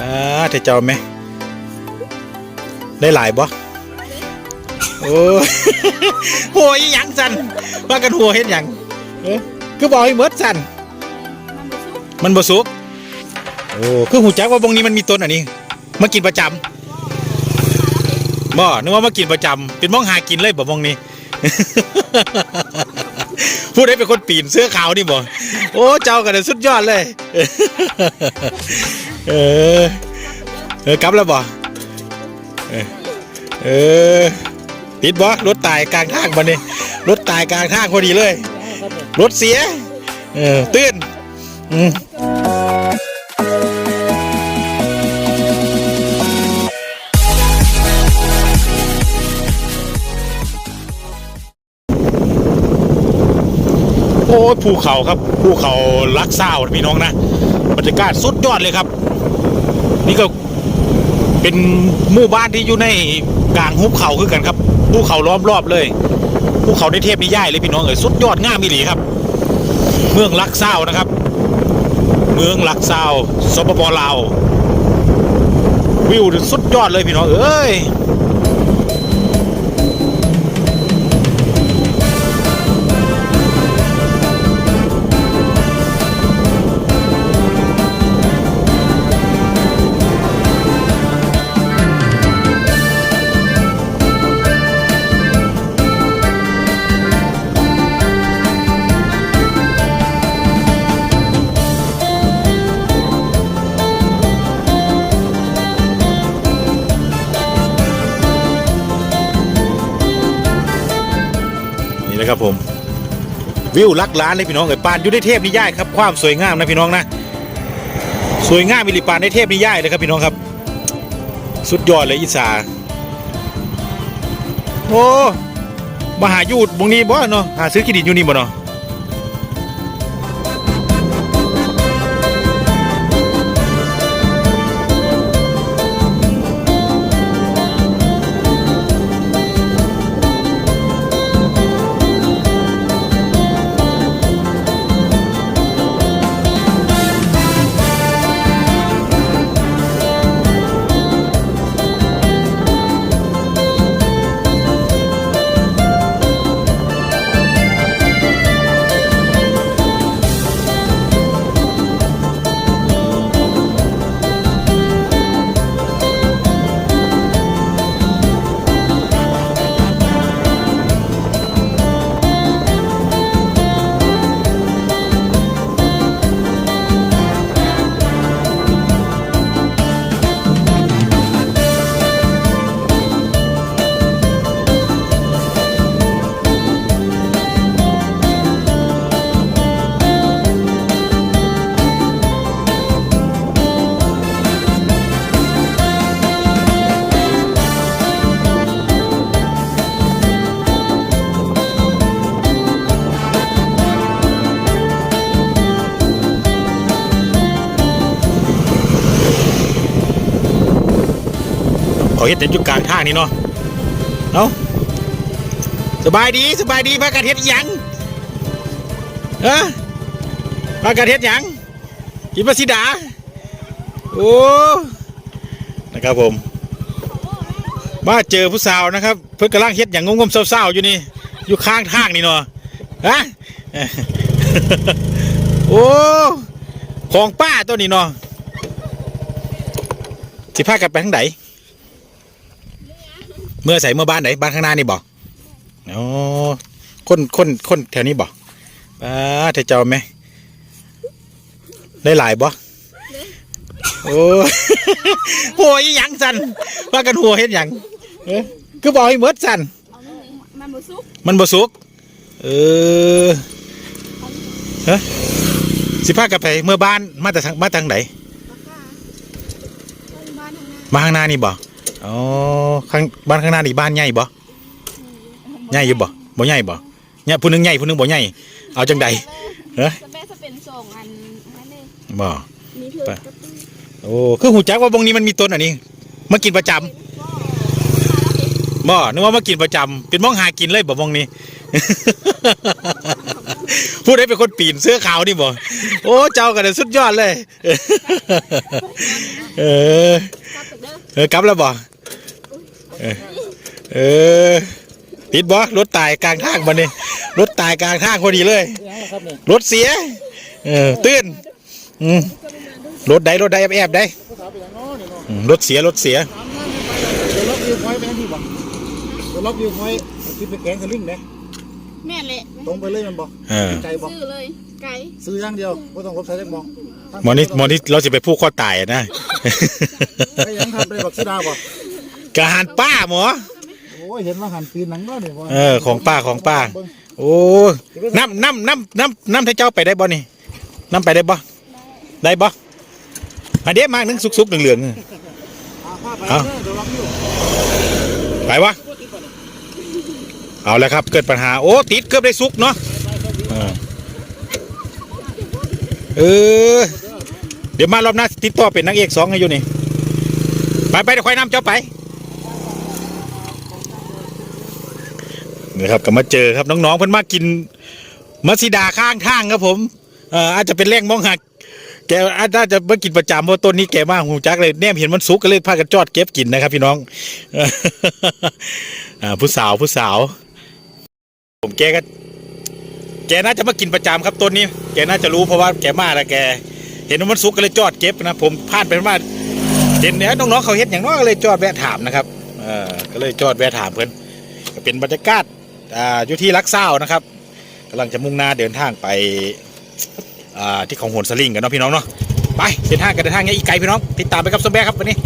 อ่าเธอเจ้าไหม ได้หลายบ่โอ้ยหัวอีหยังสันว่ากันหัวเฮ็ดหยังเอ้ยคือบอกให้เมิดสันมันบ่สุกมันบ่สุกโอ้คือหูจักว่าบงนี้มันมีต้นอันนี้ มากินประจำบ่นึกว่ามากินประจำเป็นมองหากินเลยบ่บงนี้ผู้ใดเป็นคนปีนเสื้อขาวนี่บ่โอ้เจ้ากันสุดยอดเลย เออ เออกลับแล้วบ่เออเออติดบ่รถตายกลางทางบ่นี่รถตายกลางทางพอดีเลย รถเสีย เออตื่นอืมโอ้ยภูเขาครับภูเขาลักเศร้านะพี่น้องนะ บรรยากาศสุดยอดเลยครับ นี่ก็เป็นหมู่บ้านที่อยู่ในกลางหุบเขาคือกันครับภูเขาล้อมรอบเลยภูเขาในเทพนิยายเลยพี่น้องเอ๋ยสุดยอดง่ามมิหลีครับ เมืองลักเศร้านะครับ เมืองลักเศร้าสปปลาววิวสุดยอดเลยพี่น้องเอ้ย ครับผม วิวลักล้านเลยพี่น้องเอ๋ยปานอยู่ในเทพนิยายครับความสวยงามนะพี่น้องนะสวยงามมิลิปานในเทพนิยายเลยครับพี่น้องครับ สุดยอดเลยอิสาโอ้มาหายูดบงนี้บ่เนาะหาซื้อกิดินอยู่นี่บ่เนาะ เขาเฮ็ดแต่อยู่กลางทางนี่เนาะเอาสบายดีสบายดีพากันเฮ็ดยังเออพากันเฮ็ดยังกินปลาสีดาโอ้นะครับผมมาเจอผู้สาวนะครับ เพิ่นกำลังเฮ็ดอย่างงงๆเศร้าๆอยู่นี่อยู่ข้างทางนี่เนาะฮะโอ้ของป้าตัวนี้เนาะสิพากันไปทางไหน เมื่อใส่เมื่อบ้านไหนบ้านข้างหน้านี่บอกอ๋อคนคนคนแถวนี้บอกอ่าเธอเจ้าไหมได้หลายบ่โอ้หัวอีหยังสันว่ากันหัวเฮ็ดหยังคือบอกให้เมิดสันมันบ่สุกมันบ่สุกเออฮะสิพากันไปเมื่อบ้านมาแต่ทางมาทางไหนปากกาบ้านทางหนมาข้างหน้านี่บอ๋ อข้างบ้านข้างหน้านี่บ้านใหญ่บ่ใหญ่อยู่บ่บ่ใหญ่บ่เนี่ยผู้หนึงใหญ่ผู้หนึงบ่ใหญ่เอาจังใดเอ้ยสเปซสเป็นส่งอันนั้นเลยบ่มีเถื่อนกระตุ้นโอ้คือหูจักว่าบงนี้มันมีต้นอันนี้มากินประจำบ่นึกว่ามากินประจำเป็นมองหากินเลยบ่บงนี้ผู้ใดเป็นคนปีนเสื้อขาวนี่บ่โอ้เจ้ากันสุดยอดเลย เออกลับไปเด้อเออกลับแล้วบ่ เออเออติดบ่รถตายกลางทางบัดนี้รถตายกลางทางพอดีเลย ยังครับเนี่ยรถเสีย เออตื่นอืมรถใดรถใดแอบแอบๆใดภาษาเป็นยังน้อเนี่ยเนาะอืมรถเสียรถเสียถามนั่นไปเดี๋ยวล็อกวิวพอยต์ไปยังที่บ่เดี๋ยวล็อกวิวพอยต์คิดไปแกงสลิงเด้แม่นแหละตรงไปเลยมันบ่เออ ใจบ่ซื้อเลยไก่ซื้ออย่างเดียวไม่ต้องรบใช้เล็กมองหมอนี่หมอนี่เราจะไปพูดข้อตายอะนะ ไปยังทำไปบักซีดาบ่ กะหันป้าหมอ โอ้ยเห็นว่าหันปีนหนังก็เนี่ยบ่เออของป้าของป้า โอ้น้ำน้ำน้ำน้ำน้ำให้เจ้าไปได้บ่นี่น้ำไปได้บ่ได้บ่อันเดียวมากนึงสุกๆเหลืองๆอ่าพาไปเอาเด้อเดี๋ยวล็อกวิวไปวะเอาแล้วครับเกิดปัญหาโอ้ติดเกือบได้สุกเนาะเออเออเดี๋ยวมารอบหน้าติดต่อเป็นนางเอกสองให้อยู่นี่ ไปไปเดี๋ยวค่อยนำเจ้าไป นี่ครับก็มาเจอครับน้องๆเพิ่นมากินมัสซิดาข้างทางครับผมเอ่ออาจจะเป็นแรงมองหักแกอาจจะมากินประจำเพราะต้นนี้แกมากหูจักเลยแนมเห็นมันสุกก็เลยพากันจอดเก็บกินนะครับ พี่น้องอ่าผู้สาวผู้สาว ผมแกก็แกน่าจะมากินประจำครับต้นนี้ แกน่าจะรู้เพราะว่าแกมาแล้วแก เห็นว่ามันสุกก็เลยจอดเก็บนะผมพลาดไปว่าเห็นเนี่ยน้องๆเขาเฮ็ดอย่างน้อยก็เลยจอดแวะถามนะครับเออก็เลยจอดแวะถามเพื่อนก็เป็นบรรยากาศ อ่าอยู่ที่ลักเศร้านะครับกำลังจะมุ่งหน้าเดินทางไปอ่าที่ของโหนสลิงกันเนาะพี่น้องเนาะไปเดินทางกันเดินทางไงอีกไกลพี่น้องติดตามไปกับสมแบ๊ครับวันนี้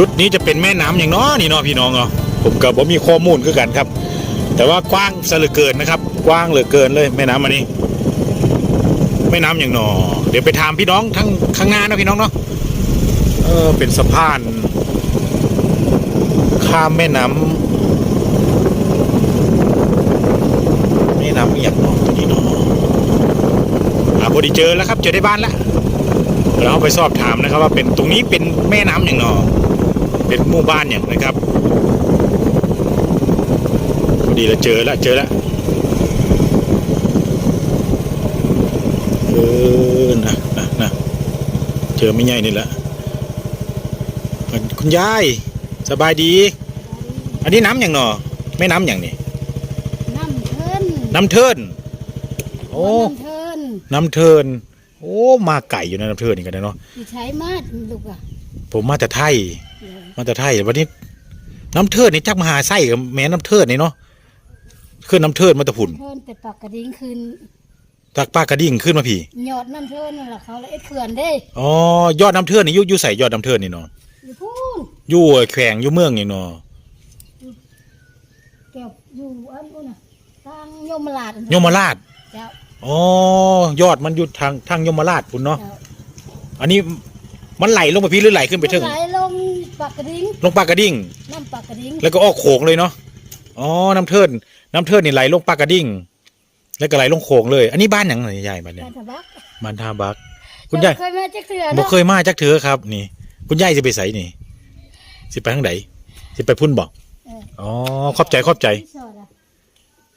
จุดนี้จะเป็นแม่น้ำอย่างน้อนี่เนาะพี่น้องเนาะผมกับผมมีข้อมูลคือกันครับ แต่ว่ากว้างซะเหลือเกินนะครับ กว้างเหลือเกินเลย แม่น้ำอันนี้ แม่น้ำอย่างนอเดี๋ยวไปถามพี่น้องทั้งข้างหน้านะพี่น้องเนาะเออเป็นสะพาน ข้ามแม่น้ำแม่น้ำอย่างนาะตัวนี้เนาะอ่าพอดีเจอแล้วครับเจอได้บ้านแล้วเราไปสอบถามนะครับว่าเป็นตรงนี้เป็นแม่น้ำอย่างนอ เป็นหมู่บ้านอย่างนะครับพอดีเราเจอแล้วเจอแล้วเออนะนะนะเจอไม่ใหญ่นี่แหละคุณยายสบายดี อันนี้น้ำอย่างหนอแม่น้ำอย่างนี้น้ำเทินน้ำเทินโอ้น้ำเทินน้ำเทินโอ้มาไก่อยู่ในะน้ำเทินนี่กันนะเนาะที่ใช้มาดลูกอะผมมาแต่ไทยเดี๋ยว มาแต่ไทยวันนี้ น้ำเทิดนี่จักมหาไส้กับแม่น้ำเทิดนี่เนาะขึ้นน้ำเทิดมาแตะพุ่นเทินแต่ปากกระดิ่งคืนจากป้ากระดิ่งขึ้นมาพี่หยอดน้ำเทินนั่นแหละเขาเลยเอ็ดเขื่อนเด้อ๋อยอดน้ำเทิดนี่อยุยุใส่ยอดน้ำเทิดนี่เนาะอยู่พูนอยู่แขวงอยู่เมืองนี่เนาะเก็บอยู่อันนู้นน่ะทางโยมราชยมราชเจ้าอ๋อยอดมันอยู่ทางทางยมราชพุ่นเนาะเจ้าอันนี้มันไหลลงไปพี่หรือไหลขึ้นไปถึง ไหลลง ปากกระดิ่งลงปากกระดิ่ง น้ำปากกระดิ่งแล้วก็ออกโขงเลยเนาะ อ๋อ น้ำเทิดน้ำเทิดนี่ไหลลงปากกระดิ่ง แล้วก็ไหลลงโขงเลย อันนี้บ้านหยังไงยายบ้านเนี่ยบ้านทะบักบ้านท่าบัก คุณยายเจ้เคยมาจักเถื่อบ่เนาะเคยมาจักเถือครับ นี่ คุณยายจะไปใส่นี่ สิไปทางไหนสิไปพุ่นบอกเอออ๋อ ขอบใจขอบใจ รีสอร์ทอะ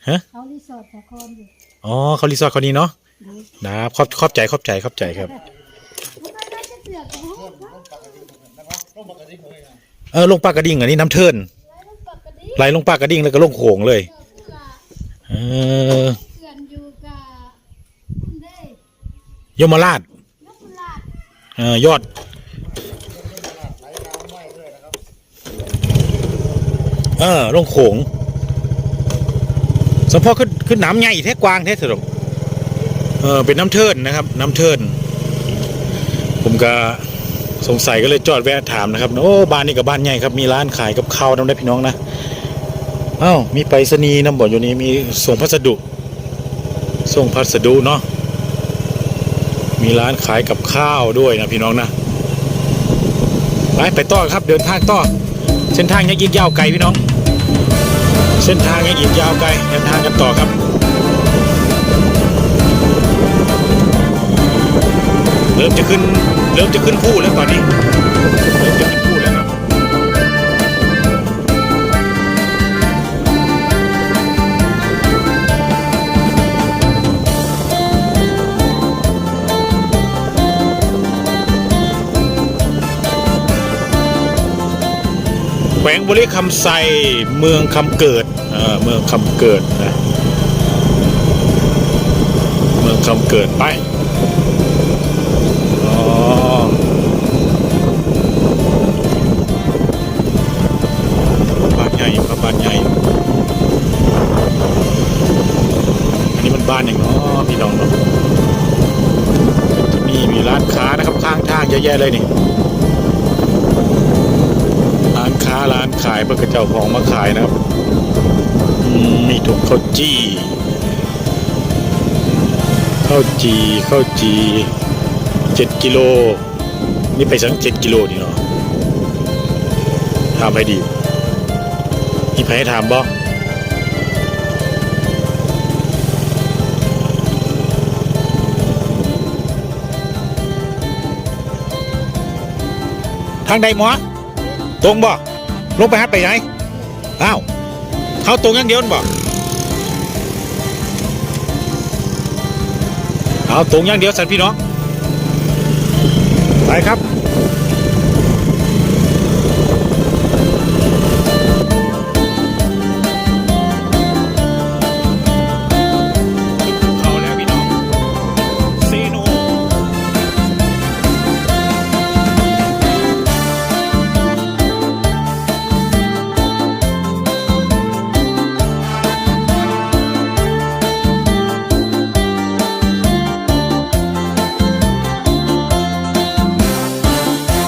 ฮะ เขารีสอร์ทสะคอนอยู่อ๋อ เขารีสอร์ทเขานี้เนาะดูนะครับขอบขอบใจขอบใจขอบใจครับมันก็น่าจะเสือกของ เขาเออลงปากกระดิ่งอันนี้น้ำเทินแล้วมันปากกระดิ่งไหลลงปากกระดิ่งแล้วก็ลงโขงเลยเสือกเออเสือนอยู่กับคุณเด้ยมราชนกกุหลาบเออยอด เออลงโขงสมพอขึ้นขึ้นน้ำใหญ่แท้กวางแท้สรุปเออเป็นน้ำเทินนะครับ น้ำเทินผมก็ สงสัยก็เลยจอดแวะถามนะครับโอ้บ้านนี้กับบ้านใหญ่ครับมีร้านขายกับข้าวน้ำได้พี่น้องนะอ้าวมีไปรษณีย์น้ำบ่อยู่นี่มีส่งพัสดุ ส่งพัสดุเนาะมีร้านขายกับข้าวด้วยนะพี่น้องนะไปไปต่อครับเดินทางต่อ เส้นทางยังอีกยาวไกลพี่น้อง เส้นทางยังอีกยาวไกลเดินทางกันต่อครับเริ่มจะขึ้น เริ่มจะขึ้นผู้แล้วตอนนี้เริ่มจะขึ้นผู้แล้วครับแขวงบรีคำไซเมืองคำเกิดเออเมืองคำเกิดนะเมืองคำเกิดไป ใหญ่อยู่ครับบ้านใหญ่ อันนี้มันบ้านอย่างเนาะพี่น้องเนาะมีมีร้านค้านะครับข้างทางเยอะแยะเลยนี่ร้านค้าร้านขายเพื่อกระเจ้าของมาขายนะครับมีถุงข้าวจี้ข้าวจีข้าวจีเจ็ดกิโลนี่ไปสังเจ็ดกิโลนี่เนาะถามให้ดี มีใครให้ถามบ่ทางใดหมอตรงบ่ลงไปฮัดไปไหนอ้าวเขาตรงอย่างเดียวบ่เอาตรงอย่างเดียวสันพี่น้องไปครับ